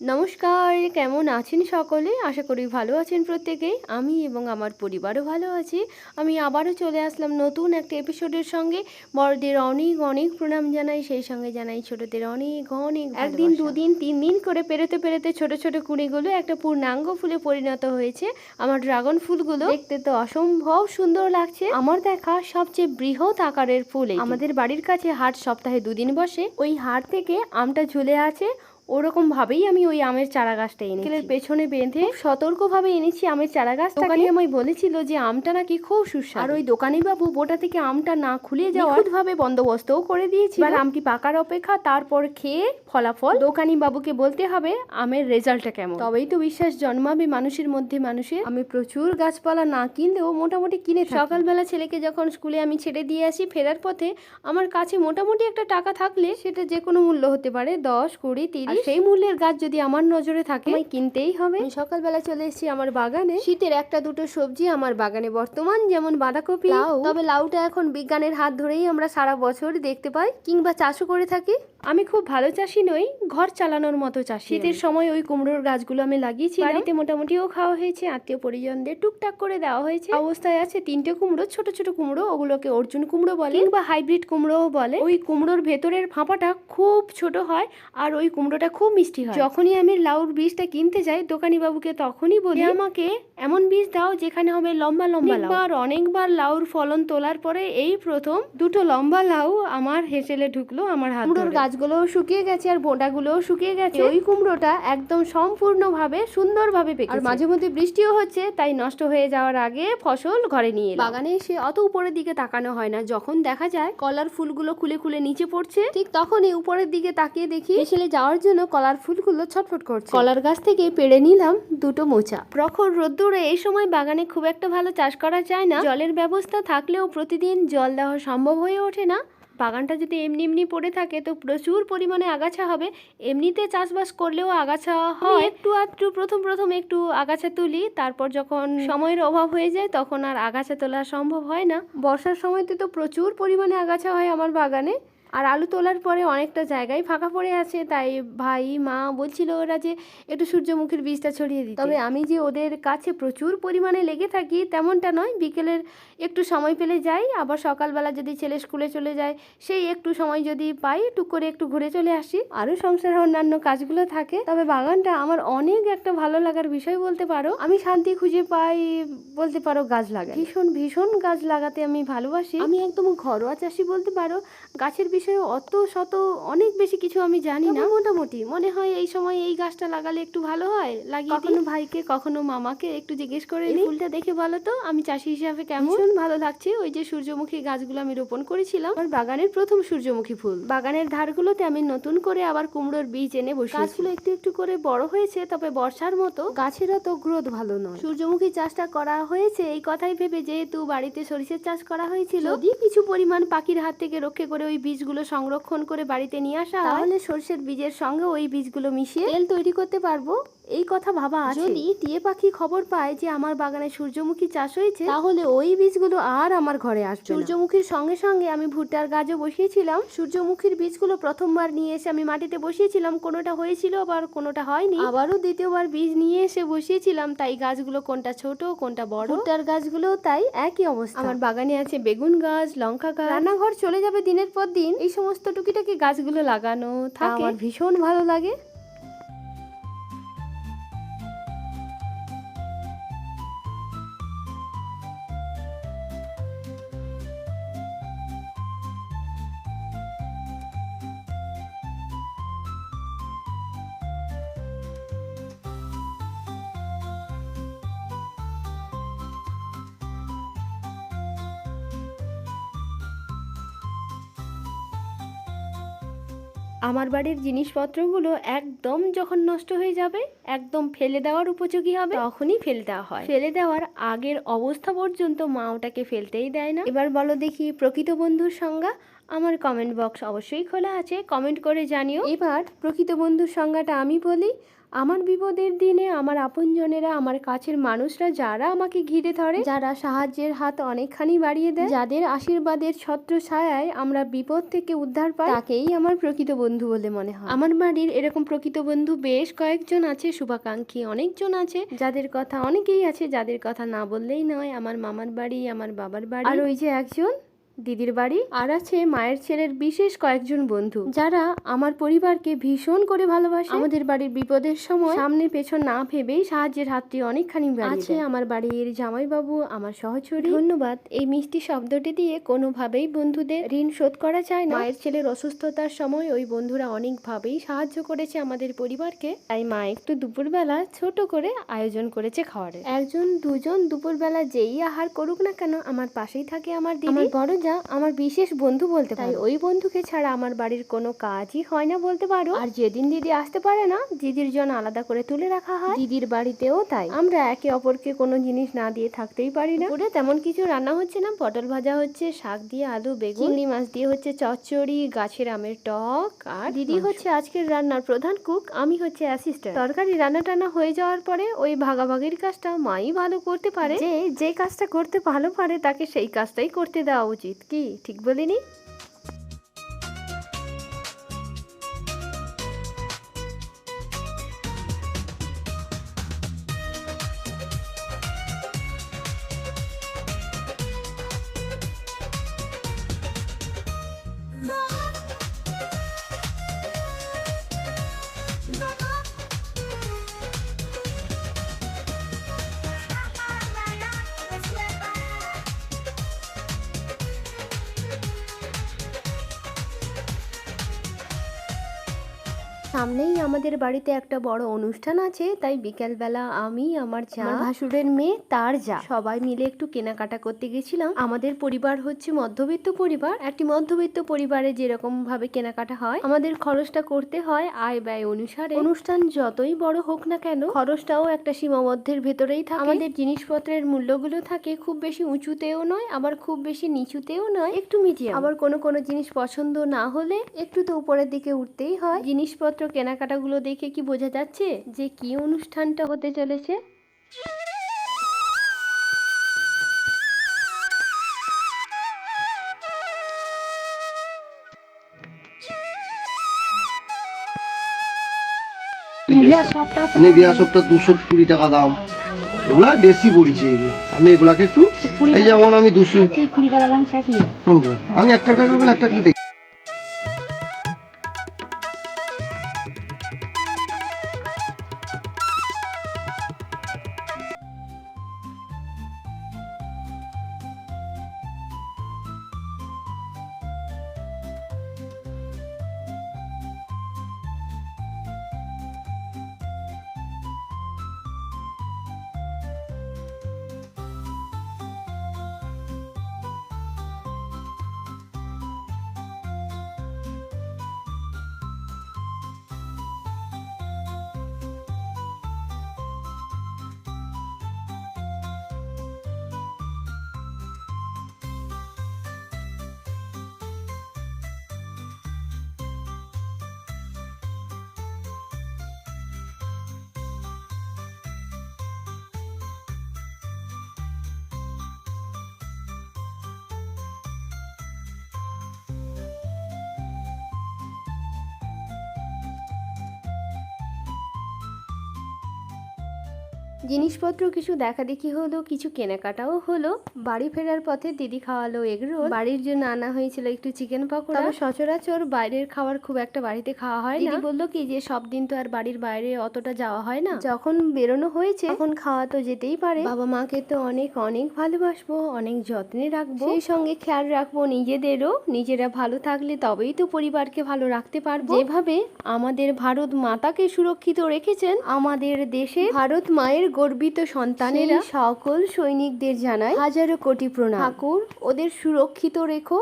নমস্কার কেমন আছেন সকলে? আশা করি ভালো আছেন প্রত্যেকেই। আমি এবং আমার পরিবারও ভালো আছি। আমি আবারও চলে আসলাম নতুন একটা এপিসোডের সঙ্গে। বড়দের অনেক অনেক প্রণাম জানাই সেই সঙ্গে জানাই ছোটদের অনেক অনেক একদিন দুদিন তিন দিন করে পেরোতে পেরোতে ছোট ছোট কুড়িগুলো একটা পূর্ণাঙ্গ ফুলে পরিণত হয়েছে। আমার ড্রাগন ফুলগুলো দেখতে তো অসম্ভব সুন্দর লাগছে। আমার দেখা সবচেয়ে বৃহৎ আকারের ফুল আমাদের বাড়ির কাছে হাট সপ্তাহে দুদিন বসে। ওই হাট থেকে আমটা ঝুলে আছে। ওরকম ভাবেই আমি ওই আমের চারা গাছটা এনেছি। কেলের পেছনে বেঁধে সতর্ক ভাবে এনেছি আমের চারা গাছ দোকানি আমায় বলেছিল যে আমটা নাকি খুব সুস্বাদু। আর ওই দোকানি বাবু বোটা থেকে আমটা না খুলে যাওয়া ভাবে বন্দোবস্তও করে দিয়েছি এবার আমটি পাকার অপেক্ষা তারপর খেয়ে ফলাফল? দোকানি বাবুকে বলতে হবে আমের রেজাল্টটা কেমন? তবেই তো বিশ্বাস জন্মাবে মানুষের মধ্যে মানুষের। আমি প্রচুর গাছপালা না কিনলেও মোটামুটি কিনে সকালবেলা ছেলেকে যখন স্কুলে আমি ছেড়ে দিয়ে আসি ফেরার পথে আমার কাছে মোটামুটি একটা টাকা থাকলে সেটা যে কোনো মূল্য হতে পারে দশ কুড়ি তিরিশ। আর সেই মূল্যের গাছ যদি আমার নজরে থাকে কিনতেই হবে। সকালবেলা চলে এসেছি আমার বাগানে। শীতের একটা দুটো সবজি আমার বাগানে। বর্তমান যেমন বাঁধাকপি লাউ। তবে লাউটা এখন বিজ্ঞানের হাত ধরেই আমরা সারা বছর দেখতে পাই কিংবা চাষও করে থাকি। আমি খুব ভালো চাষি নই ঘর চালানোর মতো চাষি শীতের সময় ওই কুমড়োর গাছগুলো আমি লাগিয়েছি বাড়িতে মোটামুটিও খাওয়া হয়েছে আত্মীয় পরিজনদের টুকটাক করে দেওয়া হয়েছে। অবস্থায় আছে তিনটে কুমড়ো ছোট ছোট কুমড়ো ওগুলোকে অর্জুন কুমড়ো বলে। কিংবা হাইব্রিড কুমড়োও বলে। ওই কুমড়োর ভেতরের ফাঁপাটা খুব ছোট হয় আর ওই কুমড়োটা খুব মিষ্টি হয়। যখনই আমি লাউর বীজটা কিনতে যাই দোকানি বাবুকে তখনই বলি আমাকে এমন বীজ দাও যেখানে হবে লম্বা লম্বা লাউ। আর অনেকবার লাউর ফলন তোলার পরে এই প্রথম দুটো লম্বা লাউ আমার হেসেলে ঢুকলো আমার হাত কুমড়োর গাছগুলোও শুকিয়ে গেছে আর বোঁটাগুলোও শুকিয়ে গেছে। ওই কুমড়োটা একদম সম্পূর্ণভাবে সুন্দরভাবে পেকে আর মাঝে মধ্যে বৃষ্টিও হচ্ছে তাই নষ্ট হয়ে যাওয়ার আগে ফসল ঘরে নিয়ে বাগানে এসে অত উপরের দিকে তাকানো হয় না। যখন দেখা যায় কলার ফুলগুলো খুলে খুলে নিচে পড়ছে ঠিক তখনই উপরের দিকে তাকিয়ে দেখি হেসেলে যাওয়ার জন্য কলার ফুলগুলো ছটফট করছে। কলার গাছ থেকে পেড়ে নিলাম দুটো মোচা। প্রখর রোদ্দুরে এই সময় বাগানে খুব একটা ভালো চাষ করা যায় না। জলের ব্যবস্থা থাকলেও প্রতিদিন জল দেওয়া সম্ভব হয়ে ওঠে না। বাগানটা যদি এমনি এমনি পড়ে থাকে তো প্রচুর পরিমাণে আগাছা হবে। এমনিতে চাষবাস করলেও আগাছা হয়। একটু আধটু প্রথম প্রথম একটু আগাছা তুলি তারপর যখন সময়ের অভাব হয়ে যায় তখন আর আগাছা তোলা সম্ভব হয় না। বর্ষার সময়তে তো প্রচুর পরিমাণে আগাছা হয় আমার বাগানে। আর আলু তোলার পরে অনেকটা জায়গায় ফাঁকা পড়ে আছে, তাই ভাই, মা বলছিল ওরা যে একটু সূর্যমুখীর বীজটা ছড়িয়ে দিই তবে আমি যে ওদের কাছে প্রচুর পরিমাণে লেগে থাকি তেমনটা নয়, বিকেলের একটু সময় পেলে যাই, আবার সকালবেলা যদি ছেলে স্কুলে চলে যায়, সেই একটু সময় যদি পাই, টুক করে একটু ঘুরে চলে আসি। আরও সংসারের অন্যান্য কাজগুলো থাকে, তবে বাগানটা আমার অনেক একটা ভালো লাগার বিষয় বলতে পারো। আমি শান্তি খুঁজে পাই বলতে পারো গাছ লাগাই ভীষণ ভীষণ গাছ লাগাতে আমি ভালোবাসি। আমি একদম ঘরোয়া চাষি বলতে পারো, গাছের বিষয়ে অত শত অনেক বেশি কিছু আমি জানি না। মোটামুটি মনে হয় এই সময় এই গাছটা লাগালে একটু ভালো হয়? লাগিয়ে কখনো ভাইকে কখনো মামাকে একটু জিজ্ঞেস করে নিই। ফুলটা দেখে বলো তো আমি চাষি হিসাবে কেমন? ভালো লাগছে। ওই যে সূর্যমুখী গাছগুলো আমি রোপণ করেছিলাম। আমার বাগানের প্রথম সূর্যমুখী ফুল। বাগানের ধারগুলোতে আমি নতুন করে আবার কুমড়োর বীজ এনে বসে গাছগুলো একটু একটু করে বড় হয়েছে তবে বর্ষার মতো। গাছেরও তো গ্রোথ ভালো নয়। সূর্যমুখী চাষটা করা হয়েছে এই কথাই ভেবে যেহেতু বাড়িতে সরিষার চাষ করা হয়েছিল যদি কিছু পরিমাণ পাখির হাত থেকে রক্ষা করে ওই বীজগুলো সংরক্ষণ করে বাড়িতে নিয়ে আসা তাহলে সর্ষের বীজের সঙ্গে ওই বীজগুলো মিশিয়ে তেল তৈরি করতে পারব। এই কথা ভাবা আছে। যদি টিয়ে পাখি খবর পায় যে আমার বাগানে সূর্যমুখী চাষ হয়েছে তাহলে ওই বীজগুলো আর আমার ঘরে আসবে সূর্যমুখীর সঙ্গে সঙ্গে আমি ভুট্টার গাছও বসিয়েছিলাম। সূর্যমুখীর বীজগুলো প্রথমবার নিয়ে এসে আমি মাটিতে বসিয়েছিলাম। কোনোটা হয়েছিল আবার কোনোটা হয়নি। আবারও দ্বিতীয়বার বীজ নিয়ে এসে বসিয়েছিলাম। তাই গাছগুলো কোনটা ছোট কোনটা বড়? ভুট্টার গাছগুলো তাই একই অবস্থা। আমার বাগানে আছে বেগুন গাছ লঙ্কা গাছ। রান্নাঘর চলে যাবে দিনের পর দিন। এই সমস্ত টুকিটাকি গাছগুলো লাগানো থাকে। আমার ভীষণ ভালো লাগে। আমার বাড়ির জিনিসপত্রগুলো একদম যখন নষ্ট হয়ে যাবে, একদম ফেলে দেওয়ার উপযোগী হবে, তখনই ফেলে দেওয়া হয়। ফেলে দেওয়ার আগের অবস্থা পর্যন্ত মা ওটাকে ফেলতেই দেয় না। এবার বলো দেখি প্রকৃত বন্ধুর সংজ্ঞা। আমার কমেন্ট বক্স অবশ্যই খোলা আছে কমেন্ট করে জানিও। এবার প্রকৃত বন্ধুর সংজ্ঞাটা আমি বলি। আমার বিপদের দিনে আমার আপনজনেরা, আমার কাছের মানুষরা যারা আমাকে ঘিরে ধরে, যারা সাহায্যের হাত অনেকখানি বাড়িয়ে দেয়, যাদের আশীর্বাদের ছত্র ছায়ায় আমরা বিপদ থেকে উদ্ধার পাই, তাকেই আমার প্রকৃত বন্ধু বলে মনে হয়। আমার বাড়ির এরকম প্রকৃত বন্ধু বেশ কয়েকজন আছে, শুভাকাঙ্ক্ষী অনেকজন আছে, যাদের কথা অনেকেই আছে, যাদের কথা না বললেই নয়, আমার মামার বাড়ি, আমার বাবার বাড়ি। আর ওই যে একজন দিদির বাড়ি আর আছে মায়ের ছেলের বিশেষ কয়েকজন বন্ধু যারা আমার পরিবারকে ভীষণ করে ভালোবাসে। আমাদের বাড়ির বিপদের সময় সামনে পেছন না ভেবেই সাহায্যের হাতটি অনেকখানি আছে আমার বাড়ির জামাইবাবু আমার সহচরী। ধন্যবাদ এই মিষ্টি শব্দটি দিয়ে কোনোভাবেই বন্ধুদের ঋণ শোধ করা যায় না। মায়ের ছেলের অসুস্থতার সময় ওই বন্ধুরা অনেকভাবেই সাহায্য করেছে আমাদের পরিবারকে। তাই মা একটু দুপুরবেলা ছোট করে আয়োজন করেছে খাওয়ারের। একজন দুজন দুপুরবেলা যেই আহার করুক না কেন আমার পাশেই থাকে আমার দিদি। আমার বড় যা আমার বিশেষ বন্ধু বলতে পারে। ওই বন্ধুকে ছাড়া আমার বাড়ির কোনো কাজই হয় না বলতে পারো। আর যেদিন দিদি আসতে পারে না দিদির জন্য আলাদা করে তুলে রাখা হয়। দিদির বাড়িতেও তাই। আমরা একে অপরকে কোনো জিনিস না দিয়ে থাকতেই পারি না। পুরো তেমন কিছু রান্না হচ্ছে না। পটল ভাজা হচ্ছে শাক দিয়ে আলু বেগুন। মাছ দিয়ে হচ্ছে চচ্চড়ি গাছের আমের টক আর দিদি হচ্ছে আজকের রান্নার প্রধান কুক আমি হচ্ছে অ্যাসিস্ট্যান্ট তরকারি রান্না টান্না হয়ে যাওয়ার পরে ওই ভাগাভাগির কাজটা মাই ভালো করতে পারে। যে যে কাজটা করতে ভালো পারে তাকে সেই কাজটাই করতে দেওয়া উচিত। কি? ঠিক বলিনি? সামনেই আমাদের বাড়িতে একটা বড় অনুষ্ঠান আছে তাই বিকেলবেলা আমি আমার যা ভাসুরের মেয়ে তার যা। সবাই মিলে একটু কেনাকাটা করতে গেছিলাম। আমাদের পরিবার হচ্ছে মধ্যবিত্ত পরিবার। একটি মধ্যবিত্ত পরিবারে যেরকম ভাবে কেনাকাটা হয় আমাদের খরচটা করতে হয় আয় ব্যয় অনুসারে। অনুষ্ঠান যতই বড় হোক না কেন খরচটাও একটা সীমাবদ্ধের ভেতরেই থাকে। আমাদের জিনিসপত্রের মূল্যগুলো থাকে খুব বেশি উঁচুতেও নয় আবার খুব বেশি নিচুতেও নয়। একটু মিডিয়াম। আবার কোনো কোনো জিনিস পছন্দ না হলে একটু তো উপরের দিকে উঠতেই হয়। জিনিসপত্র কেনাকাটাগুলো দেখে কি বোঝা যাচ্ছে যে কি অনুষ্ঠানটা হতে চলেছে? নেভিয়া সবটা দুশো কুড়ি টাকা দাম। এগুলা বেশি পড়ছে। আমি এগুলাকে একটু এই যেমন আমি দুশো হুম, আমি একটা জিনিসপত্র কিছু দেখা দেখি হলো কিছু কেনাকাটাও হলো। বাড়ি ফেরার পথে দিদি খাওয়ালো এগরোল বাড়ির জন্য আনা হয়েছিল একটু চিকেন পকোড়া। সচরাচর বাইরের খাবার খুব একটা বাড়িতে খাওয়া হয় না। দিদি বলল কি যে সব দিন তো আর বাড়ির বাইরে অতটা যাওয়া হয় না। যখন বেরোনো হয়েছে তখন খাওয়া তো যেতেই পারে। বাবা মাকে তো অনেক অনেক ভালোবাসবো অনেক যত্নে রাখব। সেই সঙ্গে খেয়াল রাখব নিজেদেরও। নিজেরা ভালো থাকলে তবেই তো পরিবারকে ভালো রাখতে পারব। যেভাবে আমাদের ভারত মাতাকে সুরক্ষিত রেখেছেন আমাদের দেশে ভারত মায়ের গর্বিত সন্তানেরা সকল সৈনিকদের জানায় হাজারো কোটি প্রণাম। ঠাকুর ওদের সুরক্ষিত রেখো।